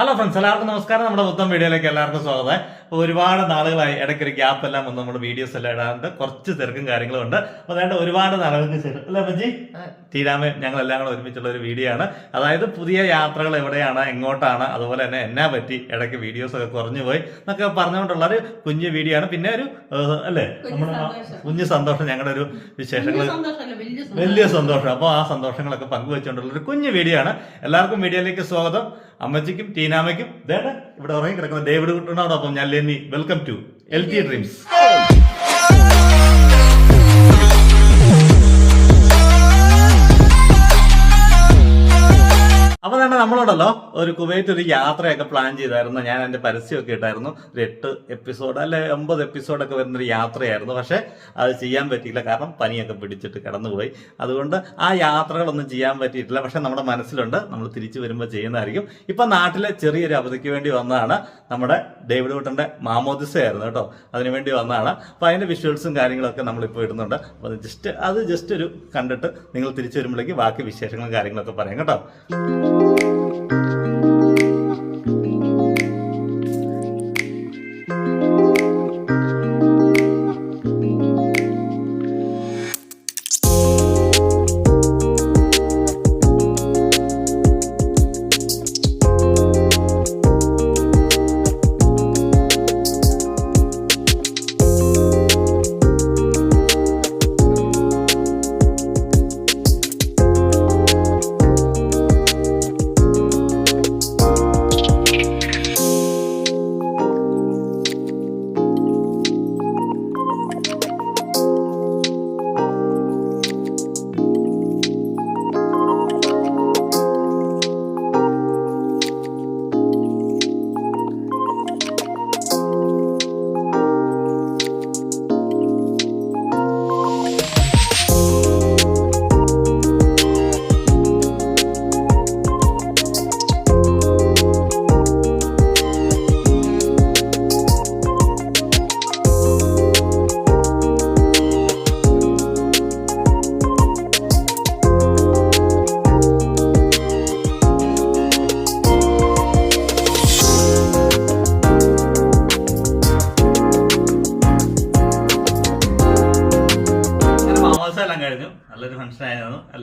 Hello friends എല്ലാവർക്കും നമസ്കാരം. നമ്മുടെ മൊത്തം വീഡിയോയിലേക്ക് എല്ലാവർക്കും സ്വാഗതം. അപ്പോൾ ഒരുപാട് നാളുകളായി ഇടയ്ക്കൊരു ഗ്യാപ്പ് എല്ലാം വന്ന്. നമ്മുടെ വീഡിയോസ് എല്ലാം ഇടാറുണ്ട് കുറച്ച് തിരക്കും കാര്യങ്ങളും ഉണ്ട്. അപ്പോൾ അതായത് ഒരുപാട് നാളുകൾക്ക് ശേഷം. അല്ലേ ബജി ടീരാമൻ ഞങ്ങൾ എല്ലാം കൂടെ ഒരുമിച്ചുള്ള ഒരു വീഡിയോ ആണ്. അതായത് പുതിയ യാത്രകൾ എവിടെയാണ് എങ്ങോട്ടാണ് അതുപോലെ തന്നെ എന്നാ പറ്റി ഇടയ്ക്ക് വീഡിയോസ് ഒക്കെ കുറഞ്ഞു പോയി എന്നൊക്കെ പറഞ്ഞുകൊണ്ടുള്ള ഒരു കുഞ്ഞു വീഡിയോ ആണ്. പിന്നെ ഒരു അല്ലേ? നമ്മുടെ. കുഞ്ഞു സന്തോഷം ഞങ്ങളുടെ ഒരു വിശേഷങ്ങൾ. വലിയ സന്തോഷം. അപ്പോൾ ആ സന്തോഷങ്ങളൊക്കെ പങ്കുവെച്ചുകൊണ്ടുള്ള ഒരു കുഞ്ഞു വീഡിയോ ആണ്. എല്ലാവർക്കും വീഡിയോയിലേക്ക് സ്വാഗതം. അമ്മച്ചിക്കും ടീനാമയ്ക്കും ദേണ്ട ഇവിടെ ഉറങ്ങി കിടക്കുന്ന ഡേവിഡ് കുട്ടനോടൊപ്പം ഞാൻ Lenny. Welcome to L T dreams നമ്മളോടല്ലോ ഒരു കുവൈറ്റ് ഒരു യാത്രയൊക്കെ പ്ലാൻ ചെയ്തായിരുന്നു. ഞാൻ എന്റെ പരസ്യമൊക്കെ ഇട്ടായിരുന്നു. ഒരു എട്ട് എപ്പിസോഡ് അല്ലെ ഒമ്പത് എപ്പിസോഡൊക്കെ വരുന്ന ഒരു യാത്രയായിരുന്നു. പക്ഷെ അത് ചെയ്യാൻ പറ്റിയില്ല. കാരണം പനിയൊക്കെ പിടിച്ചിട്ട് കടന്നുപോയി. അതുകൊണ്ട് ആ യാത്രകളൊന്നും ചെയ്യാൻ പറ്റിയിട്ടില്ല. പക്ഷെ നമ്മുടെ മനസ്സിലുണ്ട്. നമ്മൾ തിരിച്ചു വരുമ്പോൾ ചെയ്യുന്നതായിരിക്കും. ഇപ്പൊ നാട്ടിലെ ചെറിയൊരു അവധിക്ക് വേണ്ടി വന്നതാണ് നമ്മുടെ ഡേവിഡ് കുട്ടന്റെ മാമോദിസയായിരുന്നു കേട്ടോ. അതിനുവേണ്ടി വന്നതാണ്. അപ്പൊ അതിന്റെ വിഷ്വൽസും കാര്യങ്ങളൊക്കെ നമ്മളിപ്പോൾ ഇടുന്നുണ്ട്. അപ്പോൾ ജസ്റ്റ് അത് ജസ്റ്റ് ഒരു കണ്ടിട്ട് നിങ്ങൾ തിരിച്ചു വരുമ്പോഴേക്ക് ബാക്കി വിശേഷങ്ങളും കാര്യങ്ങളൊക്കെ പറയാം കേട്ടോ.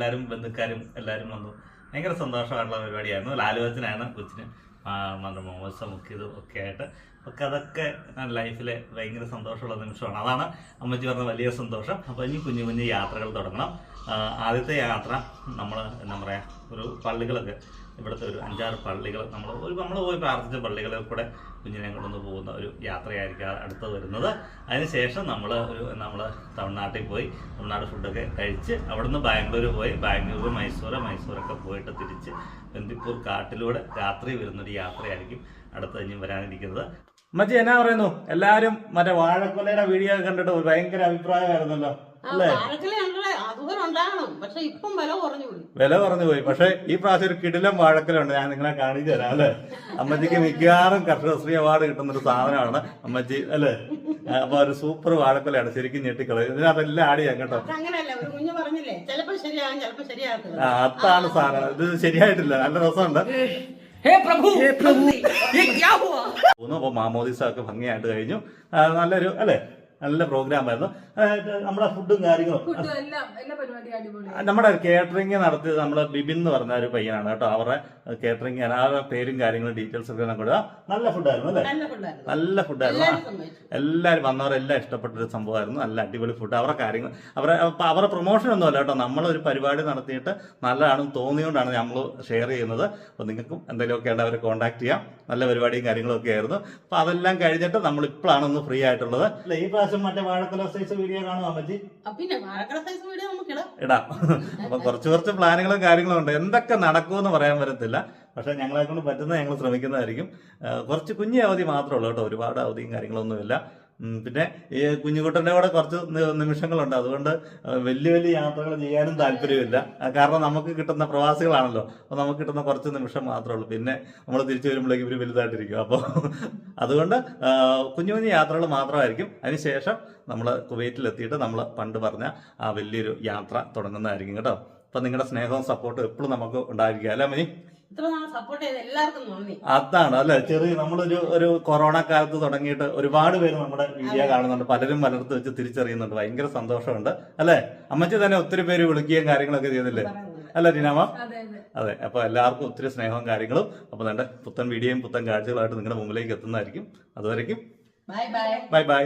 എല്ലാവരും ബന്ധുക്കാരും എല്ലാവരും വന്നു. ഭയങ്കര സന്തോഷമായിട്ടുള്ള പരിപാടിയായിരുന്നു. ലാലുവച്ചനാണ് കൊച്ചിന് മന്ത്രി മാമോദിസം മുക്കിയതും ഒക്കെ ആയിട്ട്. ഒക്കെ അതൊക്കെ ലൈഫിലെ ഭയങ്കര സന്തോഷമുള്ള നിമിഷമാണ്. അതാണ് അമ്മച്ചി പറഞ്ഞ വലിയ സന്തോഷം. അപ്പോൾ ഇനി കുഞ്ഞു കുഞ്ഞു യാത്രകൾ തുടങ്ങണം. ആദ്യത്തെ യാത്ര നമ്മൾ എന്താ പറയുക ഒരു പള്ളികളൊക്കെ ഇവിടുത്തെ ഒരു അഞ്ചാറ് പള്ളികൾ നമ്മൾ ഒരു നമ്മൾ പോയി പ്രാർത്ഥിച്ച പള്ളികളിൽ കൂടെ കുഞ്ഞിനെ കൊണ്ടൊന്ന് പോകുന്ന ഒരു യാത്രയായിരിക്കും അടുത്ത് വരുന്നത്. അതിനുശേഷം നമ്മൾ ഒരു നമ്മൾ തമിഴ്നാട്ടിൽ പോയി തമിഴ്നാട് ഫുഡൊക്കെ കഴിച്ച് അവിടുന്ന് ബാംഗ്ലൂർ പോയി. ബാംഗ്ലൂർ മൈസൂർ മൈസൂരൊക്കെ പോയിട്ട് തിരിച്ച് ബന്ദിപ്പൂർ കാട്ടിലൂടെ രാത്രി വരുന്നൊരു യാത്രയായിരിക്കും അടുത്ത് ഇനി വരാനിരിക്കുന്നത്. മച്ചി എന്നാ പറയുന്നു? എല്ലാരും മറ്റേ വാഴക്കൊലയുടെ വീഡിയോ കണ്ടിട്ട് ഭയങ്കര അഭിപ്രായമായിരുന്നല്ലോ അല്ലേ? വില കുറഞ്ഞു പോയി. പക്ഷെ ഈ പ്രാവശ്യം ഒരു കിടിലം വാഴക്കലുണ്ട് ഞാൻ നിങ്ങളെ കാണിച്ചു തരാം അല്ലേ? അമ്മജിക്ക് മിക്കവാറും കർഷകശ്രീ അവാർഡ് കിട്ടുന്ന ഒരു സാധനമാണ് അമ്മജി അല്ലേ? അപ്പൊ ഒരു സൂപ്പർ വാഴക്കൊലയാണ്. ശരിക്കും ഞെട്ടിക്കളയും. ഇതിനകത്തെല്ലാം ആഡ് ചെയ്യാം കേട്ടോ. അതാണ് സാധനം. ഇത് ശരിയായിട്ടില്ല. നല്ല രസമുണ്ട്. ഹേ പ്രഭു. ഹേ പ്രഭു. മാമോദിസ ഒക്കെ ഭംഗിയായിട്ട് കഴിഞ്ഞു. നല്ലൊരു അല്ലേ? നല്ല പ്രോഗ്രാം ആയിരുന്നു അതായത് നമ്മുടെ ഫുഡും കാര്യങ്ങളും നമ്മുടെ കേറ്ററിംഗ് നടത്തിയത് നമ്മുടെ ബിബിൻ എന്ന് പറഞ്ഞ ഒരു പയ്യനാണ് കേട്ടോ. അവരുടെ കേറ്ററിംഗ് അവരുടെ പേരും കാര്യങ്ങളും ഡീറ്റെയിൽസ് ഒക്കെ നമുക്ക് കൊടുക്കുക നല്ല ഫുഡായിരുന്നു അല്ലേ? നല്ല ഫുഡായിരുന്നു. എല്ലാവരും വന്നവരെല്ലാം ഇഷ്ടപ്പെട്ട ഒരു സംഭവമായിരുന്നു. നല്ല അടിപൊളി ഫുഡ് അവരുടെ കാര്യങ്ങൾ അവരെ അവരുടെ പ്രൊമോഷൻ ഒന്നും അല്ല കേട്ടോ. നമ്മളൊരു പരിപാടി നടത്തിയിട്ട് നല്ലതാണെന്ന് തോന്നിയോണ്ടാണ് നമ്മൾ ഷെയർ ചെയ്യുന്നത്. അപ്പോൾ നിങ്ങൾക്കും എന്തെങ്കിലുമൊക്കെ ഉണ്ട് അവരെ കോൺടാക്ട് ചെയ്യാം. നല്ല പരിപാടിയും കാര്യങ്ങളും ഒക്കെ ആയിരുന്നു. അപ്പോൾ അതെല്ലാം കഴിഞ്ഞിട്ട് നമ്മൾ ഇപ്പോഴാണ് ഒന്ന് ഫ്രീ ആയിട്ടുള്ളത്. അല്ല ഈ പ്രാവശ്യം മറ്റേ വാഴക്കല സൈസ് വീഡിയോ കാണുമോ അമ്മച്ചി? ആ, പിന്നെ സൈസ് വീഡിയോ നമുക്ക് ഇടാം. അപ്പൊ കുറച്ച് കുറച്ച് പ്ലാനുകളും കാര്യങ്ങളും ഉണ്ട്. എന്തൊക്കെ നടക്കുമെന്ന് പറയാൻ പറ്റത്തില്ല. പക്ഷെ ഞങ്ങളെ കൊണ്ട് പറ്റുന്ന ഞങ്ങൾ ശ്രമിക്കുന്നതായിരിക്കും. കുറച്ച് കുഞ്ഞു അവധി മാത്രമേ ഉള്ളൂ കേട്ടോ. ഒരുപാട് അവധിയും കാര്യങ്ങളൊന്നുമില്ല. പിന്നെ ഈ കുഞ്ഞുകുട്ടന്റെ കൂടെ കുറച്ച് നിമിഷങ്ങളുണ്ട്. അതുകൊണ്ട് വലിയ വലിയ യാത്രകൾ ചെയ്യാനും താല്പര്യമില്ല കാരണം നമുക്ക് കിട്ടുന്ന പ്രവാസികളാണല്ലോ. അപ്പോൾ നമുക്ക് കിട്ടുന്ന കുറച്ച് നിമിഷം മാത്രമേ ഉള്ളൂ. പിന്നെ നമ്മൾ തിരിച്ചു വരുമ്പോഴേക്കും ഇവർ വലുതായിട്ടിരിക്കും. അപ്പോൾ അതുകൊണ്ട് കുഞ്ഞു കുഞ്ഞു യാത്രകൾ മാത്രമായിരിക്കും. അതിനുശേഷം നമ്മൾ കുവൈറ്റിലെത്തിയിട്ട് നമ്മൾ പണ്ട് പറഞ്ഞ ആ വലിയൊരു യാത്ര തുടങ്ങുന്നതായിരിക്കും കേട്ടോ. അപ്പം നിങ്ങളുടെ സ്നേഹവും സപ്പോർട്ടും എപ്പോഴും നമുക്ക് ഉണ്ടായിരിക്കുക അല്ലേ മനി അതാണ് അല്ലെ? ചെറിയ നമ്മളൊരു ഒരു കൊറോണ കാലത്ത് തുടങ്ങിയിട്ട് ഒരുപാട് പേര് നമ്മുടെ വീഡിയോ കാണുന്നുണ്ട്. പലരും പലർത്ത് വെച്ച് തിരിച്ചറിയുന്നുണ്ട്. ഭയങ്കര സന്തോഷമുണ്ട്. അല്ലെ? അമ്മച്ചി തന്നെ ഒത്തിരി പേര് വിളിക്കുകയും കാര്യങ്ങളൊക്കെ ചെയ്തില്ലേ? അല്ല ടീനാമ അതെ അപ്പൊ എല്ലാവർക്കും ഒത്തിരി സ്നേഹവും കാര്യങ്ങളും. അപ്പൊ നല്ല പുത്തൻ വീഡിയോയും പുത്തൻ കാഴ്ചകളായിട്ട് നിങ്ങളുടെ മുമ്പിലേക്ക് എത്തുന്നതായിരിക്കും. അതുവരയ്ക്കും ബൈ ബൈ ബൈ ബൈ.